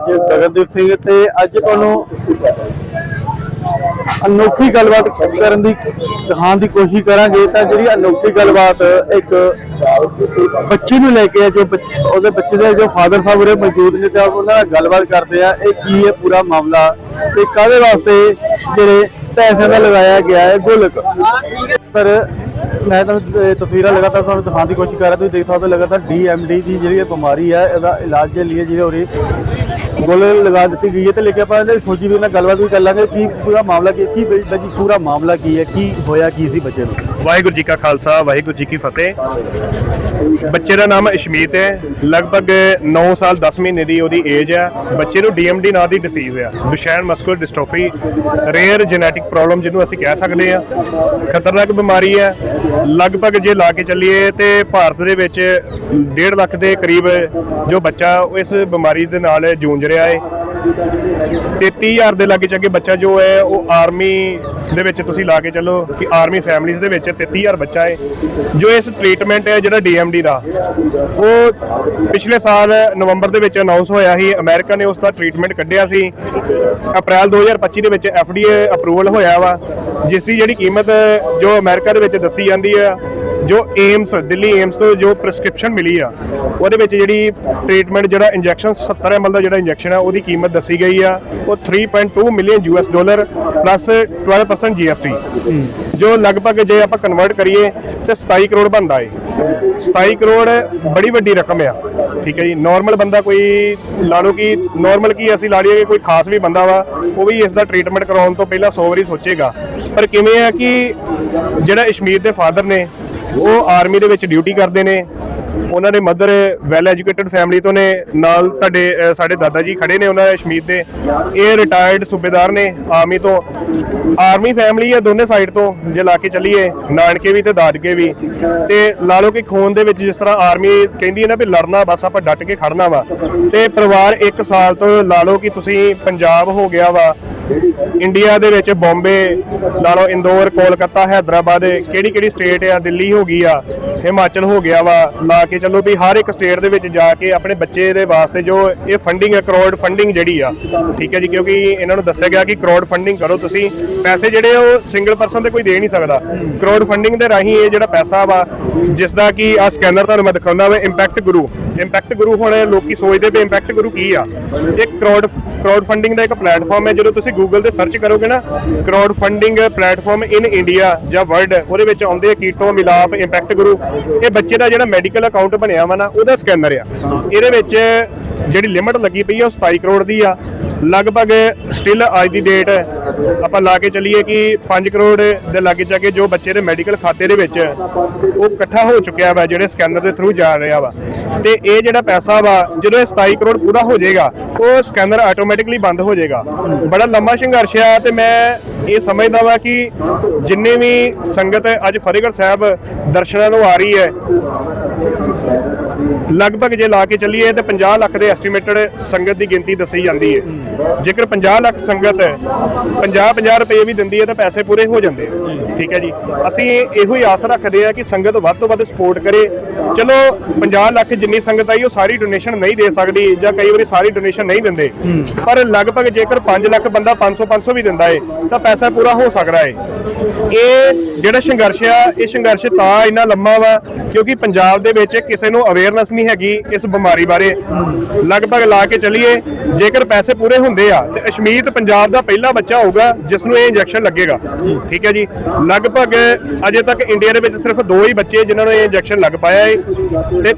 ਅੱਜ ਗਗਨਦੀਪ ਸਿੰਘ ਤੇ ਅੱਜ ਤੁਹਾਨੂੰ ਅਨੋਖੀ ਗੱਲਬਾਤ ਕਰਨ ਦੀ, ਦਿਖਾਉਣ ਦੀ ਕੋਸ਼ਿਸ਼ ਕਰਾਂਗੇ ਤਾਂ ਜਿਹੜੀ ਅਨੋਖੀ ਗੱਲਬਾਤ ਇੱਕ ਬੱਚੇ ਨੂੰ ਲੈ ਕੇ ਹੈ ਜੋ ਉਹਦੇ ਬੱਚੇ ਦੇ ਜੋ ਫਾਦਰ ਸਾਹਿਬ ਉਰੇ ਮੌਜੂਦ ਨੇ ਤੇ ਉਹਨਾਂ ਨਾਲ ਗੱਲਬਾਤ ਕਰਦੇ ਆ, ਇਹ ਕੀ ਹੈ ਪੂਰਾ ਮਾਮਲਾ ਤੇ ਕਾਹਦੇ ਵਾਸਤੇ ਜਿਹੜੇ ਪੈਸੇ ਦਾ ਲਗਾਇਆ ਗਿਆ ਹੈ ਗੁਲਕ ਪਰ ਮੈਂ ਤੁਹਾਨੂੰ ਤਸਵੀਰਾਂ ਲਗਾਤਾਰ ਤੁਹਾਨੂੰ ਦਿਖਾਉਣ ਦੀ ਕੋਸ਼ਿਸ਼ ਕਰ ਰਿਹਾ, ਤੁਸੀਂ ਦੇਖ ਸਕਦੇ ਹੋ ਲਗਾਤਾਰ ਡੀਐਮਡੀ ਦੀ ਜਿਹੜੀ ਇਹ ਬਿਮਾਰੀ ਹੈ, ਇਹਦਾ ਇਲਾਜ ਦੇ ਲਈ ਜਿਹੜੇ ਹੋ ਰਹੀ ਗੋਲ ਲਗਾ ਦਿੱਤੀ ਗਈ ਹੈ ਤੇ ਲੇਕਿਨ ਆਪਾਂ ਇਹਦੇ ਸੋਚੀ ਵੀ ਨਾਲ ਗੱਲਬਾਤ ਵੀ ਕਰ ਲਾਂਗੇ ਕੀ ਪੂਰਾ ਮਾਮਲਾ ਕੀ ਕੀ ਬਈ ਪੂਰਾ ਮਾਮਲਾ ਕੀ ਹੈ, ਕੀ ਹੋਇਆ, ਕੀ ਸੀ ਬੱਚੇ ਨੂੰ? ਵਾਹਿਗੁਰੂ ਜੀ ਕਾ ਖਾਲਸਾ, ਵਾਹਿਗੁਰੂ ਜੀ ਕੀ ਫਤਿਹ। ਬੱਚੇ ਦਾ ਨਾਮ ਇਸ਼ਮੀਤ ਹੈ। ਲਗਭਗ 9 ਸਾਲ 10 ਮਹੀਨੇ ਦੀ ਉਹਦੀ ਏਜ ਹੈ। ਬੱਚੇ ਨੂੰ ਡੀਐਮਡੀ ਨਾਂ ਦੀ ਡਿਸੀਜ਼ ਹੋਇਆ। Duchenne muscular dystrophy rare genetic problem ਜਿਹਨੂੰ ਅਸੀਂ ਕਹਿ ਸਕਦੇ ਹਾਂ। ਖਤਰਨਾਕ ਬਿਮਾਰੀ ਹੈ। ਲਗਭਗ ਜੇ ਲਾ ਕੇ ਚੱਲੀਏ ਤੇ ਭਾਰਤ ਦੇ ਵਿੱਚ 1.5 ਲੱਖ ਦੇ ਕਰੀਬ ਜੋ ਬੱਚਾ ਇਸ ਬਿਮਾਰੀ ਦੇ ਨਾਲ ਜੂਝ ਰਿਹਾ ਹੈ। 33000 ਦੇ ਲਾਗੇ ਚਾਗੇ ਬੱਚਾ ਜੋ ਹੈ, ਉਹ ਆਰਮੀ ਦੇ ਵਿੱਚ ਤੁਸੀਂ ਲਾ ਕੇ ਚੱਲੋ ਕਿ ਆਰਮੀ ਫੈਮਿਲੀਜ਼ ਦੇ ਵਿੱਚ 33000 ਬੱਚਾ ਹੈ। ਜੋ ਇਸ ਟ੍ਰੀਟਮੈਂਟ ਹੈ, ਜਿਹੜਾ ਡੀਐਮਡੀ ਦਾ, ਉਹ ਪਿਛਲੇ ਸਾਲ ਨਵੰਬਰ ਦੇ ਵਿੱਚ ਅਨਾਉਂਸ ਹੋਇਆ ਸੀ ਅਮਰੀਕਾ ਨੇ ਉਸ ਦਾ ਟ੍ਰੀਟਮੈਂਟ ਕੱਢਿਆ ਸੀ। ਅਪ੍ਰੈਲ 2025 ਦੇ ਵਿੱਚ ਐਫਡੀਏ ਅਪਰੂਵਲ ਹੋਇਆ ਵਾ, ਜਿਸ ਦੀ ਜਿਹੜੀ ਕੀਮਤ ਜੋ ਅਮਰੀਕਾ ਦੇ ਵਿੱਚ ਦੱਸੀ ਜਾਂਦੀ ਹੈ ਜੋ ਏਮਸ, ਦਿੱਲੀ ਏਮਸ ਤੋਂ ਜੋ ਪ੍ਰੈਸਕ੍ਰਿਪਸ਼ਨ ਮਿਲੀ ਆ, ਉਹਦੇ ਵਿੱਚ ਜਿਹੜੀ ਟ੍ਰੀਟਮੈਂਟ ਜਿਹੜਾ ਇੰਜੈਕਸ਼ਨ 70 ml ਦਾ ਜਿਹੜਾ ਇੰਜੈਕਸ਼ਨ ਆ, ਉਹਦੀ ਕੀਮਤ ਦੱਸੀ ਗਈ ਆ। ਉਹ 3.2 million US dollar plus 12% GST ਜੋ ਲਗਭਗ ਜੇ ਆਪਾਂ ਕਨਵਰਟ ਕਰੀਏ, ਤੇ 27 ਕਰੋੜ ਬਣਦਾ ਏ। 27 ਕਰੋੜ ਬੜੀ ਵੱਡੀ ਰਕਮ ਆ। ਠੀਕ ਹੈ ਜੀ ਨਾਰਮਲ ਬੰਦਾ ਕੋਈ ਲਾ ਲਓ ਕਿ ਨਾਰਮਲ ਕੀ ਅਸੀਂ ਲਾ ਲਈਏ ਕਿ ਕੋਈ ਖਾਸ ਵੀ ਬੰਦਾ ਵਾ, ਉਹ ਵੀ ਇਸ ਦਾ ਟ੍ਰੀਟਮੈਂਟ ਕਰਾਉਣ ਤੋਂ ਪਹਿਲਾਂ 100 ਵਾਰੀ ਸੋਚੇਗਾ। ਪਰ ਕਿਵੇਂ ਆ ਕਿ ਜਿਹੜਾ ਇਸ਼ਮੀਤ ਦੇ ਫਾਦਰ ਨੇ ਉਹ ਆਰਮੀ ਦੇ ਵਿੱਚ ਡਿਊਟੀ ਕਰਦੇ ਨੇ। ਉਹਨਾਂ ਦੇ ਮਦਰ ਵੈਲ ਐਜੂਕੇਟਡ ਫੈਮਿਲੀ ਤੋਂ ਨੇ। ਨਾਲ ਤੁਹਾਡੇ ਸਾਡੇ ਦਾਦਾ ਜੀ ਖੜੇ ਨੇ ਉਹਨਾਂ ਦੇ ਇਸ਼ਮੀਤ ਦੇ। ਇਹ ਰਿਟਾਇਰਡ ਸੂਬੇਦਾਰ ਨੇ ਆਰਮੀ ਤੋਂ। ਆਰਮੀ ਫੈਮਿਲੀ ਹੈ ਦੋਨੇ ਸਾਈਡ ਤੋਂ, ਜੇ ਲਾ ਕੇ ਚੱਲੀਏ। ਨਾਨਕੇ ਵੀ ਤੇ ਦਾਦਕੇ ਵੀ। ਤੇ ਲਾ ਲਓ ਕਿ ਖੂਨ ਦੇ ਵਿੱਚ ਜਿਸ ਤਰ੍ਹਾਂ ਆਰਮੀ ਕਹਿੰਦੀ ਹੈ ਨਾ ਵੀ ਲੜਨਾ, ਬਸ ਆਪਾਂ ਡਟ ਕੇ ਖੜਨਾ ਵਾ। ਤੇ ਪਰਿਵਾਰ 1 ਸਾਲ ਤੋਂ ਲਾ ਲਓ ਕਿ ਤੁਸੀਂ ਪੰਜਾਬ ਹੋ ਗਿਆ ਵਾ। ਇੰਡੀਆ ਦੇ ਵਿੱਚ ਬੰਬੇ ਲਾ ਲਓ ਇੰਦੌਰ, ਕੋਲਕਾਤਾ, ਹੈਦਰਾਬਾਦ ਕਿਹੜੀ ਕਿਹੜੀ ਸਟੇਟ ਆ? ਦਿੱਲੀ ਹੋ ਗਈ ਆ, ਹਿਮਾਚਲ ਹੋ ਗਿਆ ਵਾ। ਲਾ ਕੇ ਚੱਲੋ ਵੀ ਹਰ ਇੱਕ ਸਟੇਟ ਦੇ ਵਿੱਚ ਜਾ ਕੇ ਆਪਣੇ ਬੱਚੇ ਦੇ ਵਾਸਤੇ ਜੋ ਇਹ ਫੰਡਿੰਗ ਹੈ ਕਰੋੜ ਫੰਡਿੰਗ ਜਿਹੜੀ ਆ, ਠੀਕ ਹੈ ਜੀ? ਕਿਉਂਕਿ ਇਹਨਾਂ ਨੂੰ ਦੱਸਿਆ ਗਿਆ ਕਿ ਕਰੋੜ ਫੰਡਿੰਗ ਕਰੋ ਤੁਸੀਂ। ਪੈਸੇ ਜਿਹੜੇ ਉਹ ਸਿੰਗਲ ਪਰਸਨ ਤੇ ਕੋਈ ਦੇ ਨਹੀਂ ਸਕਦਾ। ਕਰੋੜ ਫੰਡਿੰਗ ਦੇ ਰਾਹੀਂ ਇਹ ਜਿਹੜਾ ਪੈਸਾ ਵਾ, ਜਿਸ ਦਾ ਕਿ ਆ ਸਕੈਨਰ ਤੁਹਾਨੂੰ ਮੈਂ ਦਿਖਾਉਂਦਾ ਵਾ ਇੰਪੈਕਟ ਗੁਰੂ ਇੰਪੈਕਟ ਗੁਰੂ ਹੁਣ ਲੋਕੀ ਸੋਚਦੇ ਵੀ ਇੰਪੈਕਟ ਗੁਰੂ ਕੀ ਆ? ਇਹ ਕਰੋੜ ਕਰਾਊਡ ਫੰਡਿੰਗ ਦਾ ਇੱਕ ਪਲੇਟਫਾਰਮ ਹੈ, ਜਦੋਂ ਤੁਸੀਂ ਗੂਗਲ ਤੇ ਸਰਚ ਕਰੋਗੇ ਨਾ crowd funding platform in India ਜਾਂ ਵਰਲਡ ਉਹਦੇ ਵਿੱਚ ਆਉਂਦੇ ਆ ਕੀਟੋ ਮਿਲਾਪ ਇੰਪੈਕਟ ਗੁਰੂ ਇਹ ਬੱਚੇ ਦਾ ਜਿਹੜਾ ਮੈਡੀਕਲ ਅਕਾਊਂਟ ਬਣਿਆ ਵਾ ਨਾ ਉਹਦਾ ਸਕੈਨਰ ਆ। ਇਹਦੇ ਵਿੱਚ ਜਿਹੜੀ ਲਿਮਟ ਲੱਗੀ ਪਈ ਆ ਉਹ 27 ਕਰੋੜ ਦੀ ਆ। ਲਗਭਗ ਸਟਿਲ ਅੱਜ ਦੀ ਡੇਟ ਆਪਾਂ ਲਾ ਕੇ ਚੱਲੀਏ ਕਿ 5 ਕਰੋੜ ਦੇ ਲਾਗੇ ਜਾ ਕੇ ਜੋ ਬੱਚੇ ਦੇ ਮੈਡੀਕਲ ਖਾਤੇ ਦੇ ਵਿੱਚ ਉਹ ਇਕੱਠਾ ਹੋ ਚੁੱਕਿਆ ਵਾ, ਜਿਹੜੇ ਸਕੈਨਰ ਦੇ ਥਰੂ ਜਾ ਰਿਹਾ ਵਾ। ਤੇ ਇਹ ਜਿਹੜਾ ਪੈਸਾ ਵਾ, ਜਦੋਂ ਇਹ 27 ਕਰੋੜ ਪੂਰਾ ਹੋ ਜਾਏਗਾ, ਉਹ ਸਕੈਨਰ ਆਟੋਮੈਟਿਕਲੀ ਬੰਦ ਹੋ ਜਾਏਗਾ। ਬੜਾ ਲੰਮਾ ਸੰਘਰਸ਼ ਆ ਤੇ ਮੈਂ ਇਹ ਸਮਝਦਾ ਵਾ ਕਿ ਜਿੰਨੇ ਵੀ ਸੰਗਤ ਅੱਜ ਫਤਿਹਗੜ੍ਹ ਸਾਹਿਬ ਦਰਸ਼ਨਾਂ ਨੂੰ ਆ ਰਹੀ ਹੈ ਲਗਭਗ ਜੇ ਲਾ ਕੇ ਚੱਲੀਏ ਤੇ 50 ਲੱਖ ਦੇ ਐਸਟੀਮੇਟਡ ਸੰਗਤ ਦੀ ਗਿਣਤੀ ਦੱਸੀ ਜਾਂਦੀ ਹੈ ਜੇਕਰ 50 ਲੱਖ ਸੰਗਤ 50 50 ਰੁਪਏ ਵੀ ਦਿੰਦੀ ਹੈ ਤਾਂ ਪੈਸੇ ਪੂਰੇ ਹੋ ਜਾਂਦੇ ਠੀਕ ਹੈ ਜੀ। ਅਸੀਂ ਇਹੋ ਹੀ ਆਸ ਰੱਖਦੇ ਆ ਕਿ ਸੰਗਤ ਵੱਧ ਤੋਂ ਵੱਧ ਸਪੋਰਟ ਕਰੇ। ਚਲੋ 50 ਲੱਖ ਜਿੰਨੀ ਸੰਗਤ ਆਈ, ਉਹ ਸਾਰੀ ਡੋਨੇਸ਼ਨ ਨਹੀਂ ਦੇ ਸਕਦੀ ਜਾਂ ਕਈ ਵਾਰੀ ਸਾਰੀ ਡੋਨੇਸ਼ਨ ਨਹੀਂ ਦਿੰਦੇ। ਪਰ ਲਗਭਗ ਜੇਕਰ 5 ਲੱਖ ਬੰਦਾ 500 500 ਵੀ ਦਿੰਦਾ ਏ, ਤਾਂ ਪੈਸਾ ਪੂਰਾ ਹੋ ਸਕਦਾ ਏ। ਇਹ ਜਿਹੜਾ ਸੰਘਰਸ਼ ਆ, ਇਹ ਸੰਘਰਸ਼ ਤਾਂ ਇੰਨਾ ਲੰਮਾ ਵਾ ਕਿਉਂਕਿ ਪੰਜਾਬ ਦੇ ਵਿੱਚ ਕਿਸੇ ਨੂੰ ਅਵੇਅਰਨੈਸ ਨਹੀਂ ਹੈਗੀ ਇਸ ਬਿਮਾਰੀ ਬਾਰੇ। ਲਗਭਗ ਲਾ ਕੇ ਚੱਲੀਏ ਜੇਕਰ ਪੈਸੇ ਪੂਰੇ ਹੁੰਦੇ ਆ ਤੇ ਅਸ਼ਮੀਤ ਪੰਜਾਬ ਦਾ ਪਹਿਲਾ ਬੱਚਾ ਹੋਊਗਾ ਜਿਸ ਨੂੰ ਇਹ ਇੰਜੈਕਸ਼ਨ ਲੱਗੇਗਾ। ਠੀਕ ਹੈ ਜੀ? ਲਗਭਗ ਅਜੇ ਤੱਕ ਇੰਡੀਆ ਦੇ ਵਿੱਚ ਸਿਰਫ ਦੋ ਹੀ ਬੱਚੇ ਜਿਨ੍ਹਾਂ ਨੂੰ ਇਹ ਇੰਜੈਕਸ਼ਨ ਲੱਗ ਪਾਇਆ ਹੈ ਤੇ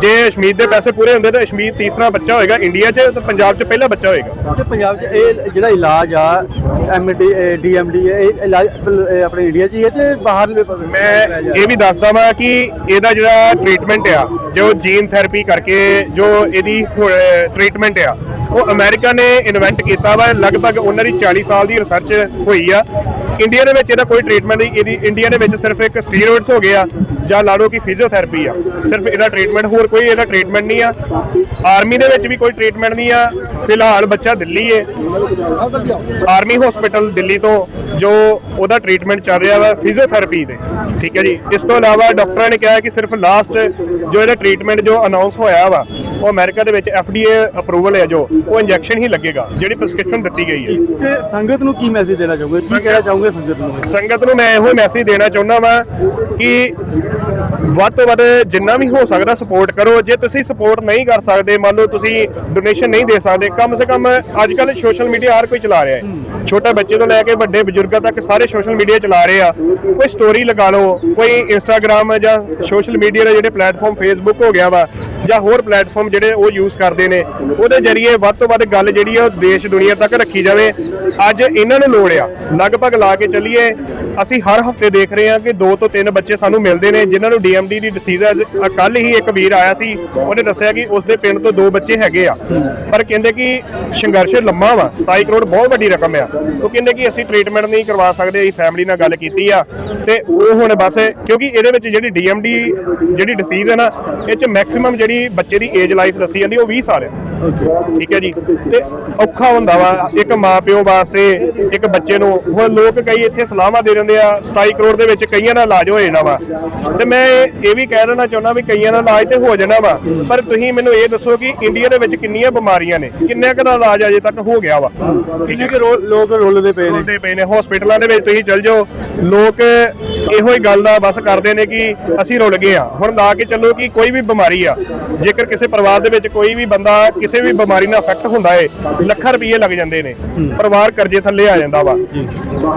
ਜੇ ਅਸ਼ਮੀਤ ਦੇ ਪੈਸੇ ਪੂਰੇ ਹੁੰਦੇ ਤਾਂ ਅਸ਼ਮੀਤ ਤੀਸਰਾ ਬੱਚਾ ਹੋਏਗਾ ਇੰਡੀਆ 'ਚ ਤੇ ਪੰਜਾਬ 'ਚ ਪਹਿਲਾ ਬੱਚਾ ਹੋਏਗਾ। ਤੇ ਪੰਜਾਬ 'ਚ ਇਹ ਜਿਹੜਾ ਇਲਾਜ ਆ ਐਮਡੀ ਡੀਐਮਡੀ ਇਹ ਇਲਾਜ ਆਪਣੇ ਇੰਡੀਆ 'ਚ ਹੀ ਹੈ ਤੇ ਬਾਹਰ ਮੈਂ ਇਹ ਵੀ ਦੱਸਦਾ ਵਾਂ ਕਿ ਇਹਦਾ ਜਿਹੜਾ ਟ੍ਰੀਟਮੈਂਟ ਆ ਜੋ ਜੀਨ ਥੈਰੇਪੀ ਕਰਕੇ ਜੋ ਇਹਦੀ ਟ੍ਰੀਟਮੈਂਟ ਆ, ਉਹ ਅਮਰੀਕਾ ਨੇ ਇਨਵੈਂਟ ਕੀਤਾ ਵਾ, ਲਗਭਗ ਉਹਨਾਂ ਦੀ 40 ਸਾਲ ਦੀ ਰਿਸਰਚ ਹੋਈ ਆ। ਇੰਡੀਆ ਦੇ ਵਿੱਚ ਇਹਦਾ ਕੋਈ ਟ੍ਰੀਟਮੈਂਟ ਨਹੀਂ, ਇਹਦੀ ਇੰਡੀਆ ਦੇ ਵਿੱਚ ਸਿਰਫ ਇੱਕ ਸਟੀਰੋਇਡਸ ਹੋ ਗਿਆ ਜਾਂ ਲਾ ਲਓ ਕਿ ਫਿਜ਼ੀਓਥੈਰੇਪੀ ਆ। ਸਿਰਫ ਇਹਦਾ ਟ੍ਰੀਟਮੈਂਟ ਹੋਰ ਕੋਈ ਇਹਦਾ ਟ੍ਰੀਟਮੈਂਟ ਨਹੀਂ ਆ। ਆਰਮੀ ਦੇ ਵਿੱਚ ਵੀ ਕੋਈ ਟ੍ਰੀਟਮੈਂਟ ਨਹੀਂ ਆ। ਫਿਲਹਾਲ ਬੱਚਾ ਦਿੱਲੀ ਏ। ਆਰਮੀ ਹਸਪੀਟਲ ਦਿੱਲੀ ਤੋਂ, ਜੋ ਉਹਦਾ ਟ੍ਰੀਟਮੈਂਟ ਚੱਲ ਰਿਹਾ ਵਾ ਫਿਜ਼ੀਓਥੈਰੇਪੀ ਦੇ ਠੀਕ ਹੈ ਜੀ? ਇਸ ਤੋਂ ਇਲਾਵਾ ਡਾਕਟਰਾਂ ਨੇ ਕਿਹਾ ਕਿ ਸਿਰਫ ਲਾਸਟ ਜੋ ਇਹਦਾ ਟ੍ਰੀਟਮੈਂਟ ਜੋ ਅਨਾਉਂਸ ਹੋਇਆ ਵਾ ਉਹ ਅਮਰੀਕਾ ਦੇ ਵਿੱਚ FDA ਅਪਰੂਵਲ ਹੈ ਜੋ ਉਹ ਇੰਜੈਕਸ਼ਨ ਹੀ ਲੱਗੇਗਾ ਜਿਹੜੀ ਪ੍ਰਸਕ੍ਰਿਪਸ਼ਨ ਦਿੱਤੀ ਗਈ ਹੈ। ਤੇ ਸੰਗਤ ਨੂੰ ਕੀ ਮੈਸੇਜ ਦੇਣਾ ਚਾਹੋਗੇ? ਕੀ ਕਹਿਣਾ ਚਾਹੋਗੇ ਸੰਗਤ ਨੂੰ? ਸੰਗਤ ਨੂੰ ਮੈਂ ਇਹੋ ਮੈਸੇਜ ਦੇਣਾ ਚਾਹੁੰਦਾ ਵਾਂ ਕਿ ਵੱਧ ਤੋਂ ਵੱਧ ਜਿੰਨਾ ਵੀ ਹੋ ਸਕਦਾ ਸਪੋਰਟ ਕਰੋ। ਜੇ ਤੁਸੀਂ ਸਪੋਰਟ ਨਹੀਂ ਕਰ ਸਕਦੇ, ਮੰਨ ਲਓ ਤੁਸੀਂ ਡੋਨੇਸ਼ਨ ਨਹੀਂ ਦੇ ਸਕਦੇ, ਕਮ ਸੇ ਕਮ ਅੱਜ ਕੱਲ ਸੋਸ਼ਲ ਮੀਡੀਆ ਹਰ ਕੋਈ ਚਲਾ ਰਿਹਾ ਹੈ। ਛੋਟੇ ਬੱਚੇ ਤੋਂ ਲੈ ਕੇ ਵੱਡੇ ਬਜ਼ੁਰਗਾਂ ਤੱਕ ਸਾਰੇ ਸੋਸ਼ਲ ਮੀਡੀਆ ਚਲਾ ਰਹੇ ਆ। ਕੋਈ ਸਟੋਰੀ ਲਗਾ ਲਓ, ਕੋਈ ਇੰਸਟਾਗ੍ਰam ਜਾਂ ਸੋਸ਼ਲ ਮੀਡੀਆ ਦੇ ਜਿਹੜੇ ਪਲੇਟਫਾਰਮ ਫੇਸਬੁੱਕ ਹੋ ਗਿਆ ਵਾ, ਜਾਂ ਹੋਰ ਪਲੇਟਫਾਰਮ ਜਿਹੜੇ ਉਹ ਯੂਜ਼ ਕਰਦੇ ਨੇ, ਉਹਦੇ ਜ਼ਰੀਏ ਵੱਧ ਤੋਂ ਵੱਧ ਗੱਲ ਜਿਹੜੀ ਆ ਉਹ ਦੇਸ਼, ਦੁਨੀਆ ਤੱਕ ਰੱਖੀ ਜਾਵੇ। ਅੱਜ ਇਹਨਾਂ ਨੂੰ ਲੋੜ ਆ, ਲਗਭਗ ਲਾ ਕੇ ਚੱਲੀਏ। ਅਸੀਂ ਹਰ ਹਫ਼ਤੇ ਦੇਖ ਰਹੇ ਹਾਂ ਕਿ ਦੋ ਤੋਂ ਤਿੰਨ ਬੱਚੇ ਸਾਨੂੰ ਮਿਲਦੇ ਨੇ, ਜਿਨ੍ਹਾਂ ਨੂੰ ਡੀ ਡੀਐਮਡੀ ਦੀ ਡਿਸੀਜ਼ ਹੈ। ਕੱਲ ਹੀ ਇੱਕ ਵੀਰ ਆਇਆ ਸੀ। ਉਹਨੇ ਦੱਸਿਆ ਕਿ ਉਸਦੇ ਪਿੰਡ ਤੋਂ ਦੋ ਬੱਚੇ ਹੈਗੇ ਆ। ਪਰ ਕਹਿੰਦੇ ਕਿ ਸੰਘਰਸ਼ ਲੰਮਾ ਵਾ। 27 ਕਰੋੜ ਬਹੁਤ ਵੱਡੀ ਰਕਮ ਆ। ਉਹ ਕਹਿੰਦੇ ਕਿ ਅਸੀਂ ਟ੍ਰੀਟਮੈਂਟ ਨਹੀਂ ਕਰਵਾ ਸਕਦੇ, ਅਸੀਂ ਫੈਮਿਲੀ ਨਾਲ ਗੱਲ ਕੀਤੀ ਆ। ਤੇ ਉਹ ਹੁਣ ਬਸ ਕਿਉਂਕਿ ਇਹਦੇ ਵਿੱਚ ਜਿਹੜੀ ਡੀਐਮਡੀ ਜਿਹੜੀ ਡਿਸੀਜ਼ ਆ ਨਾ, ਇਹ ਚ ਮੈਕਸਿਮਮ ਜਿਹੜੀ ਬੱਚੇ ਦੀ ਏਜ ਲਾਈਫ ਦੱਸੀ ਜਾਂਦੀ, ਉਹ 20 ਸਾਲ ਹੈ ਠੀਕ ਹੈ ਜੀ। ਤੇ ਔਖਾ ਹੁੰਦਾ ਵਾ। ਇੱਕ ਮਾਪਿਓ ਵਾਸਤੇ ਇੱਕ ਬੱਚੇ ਨੂੰ। ਹੁਣ ਲੋਕ ਕਈ ਇੱਥੇ ਸਲਾਹਾਂ ਦੇ ਦਿੰਦੇ ਆ। 27 ਕਰੋੜ ਦੇ ਵਿੱਚ ਕਈਆਂ ਦਾ ਇਲਾਜ ਹੋ ਜਾਣਾ ਵਾ। ਤੇ ਮੈਂ ਇਹ ਵੀ ਕਹਿ ਦੇਣਾ ਚਾਹੁੰਦਾ ਵੀ ਕਈਆਂ ਦਾ ਇਲਾਜ ਤੇ ਹੋ ਜਾਣਾ ਵਾ। ਪਰ ਤੁਸੀਂ ਮੈਨੂੰ ਇਹ ਦੱਸੋ ਕਿ ਇੰਡੀਆ ਦੇ ਵਿੱਚ ਕਿੰਨੀਆਂ ਬਿਮਾਰੀਆਂ ਨੇ? ਕਿੰਨੇ ਕੁ ਦਾ ਇਲਾਜ ਅਜੇ ਤੱਕ ਹੋ ਗਿਆ ਵਾ? ਕਿੰਨੇ ਕਿ ਲੋਕ ਰੁੱਲਦੇ ਪਏ ਨੇ? ਰੁਲਦੇ ਪਏ ਨੇ। ਹਸਪੀਟਲਾਂ ਦੇ ਵਿੱਚ ਤੁਸੀਂ ਚੱਲ ਜਾਓ। ਲੋਕ ਇਹੋ ਹੀ ਗੱਲ ਦਾ ਬਸ ਕਰਦੇ ਨੇ ਕਿ ਅਸੀਂ ਰੁਲ ਗਏ ਆ। ਹੁਣ ਲਾ ਕੇ ਚੱਲੋ ਕਿ ਕੋਈ ਵੀ ਬਿਮਾਰੀ ਆ। ਜੇਕਰ ਕਿਸੇ ਪਰਿਵਾਰ ਦੇ ਵਿੱਚ ਕੋਈ ਵੀ ਬੰਦਾ ਕਿਸੇ ਵੀ ਬਿਮਾਰੀ ਨਾਲ ਅਫੈਕਟ ਹੁੰਦਾ ਏ ਲੱਖਾਂ ਰੁਪਏ ਲੱਗ ਜਾਂਦੇ ਨੇ। ਪਰਿਵਾਰ ਕਰਜ਼ੇ ਥੱਲੇ ਆ ਜਾਂਦਾ ਵਾ।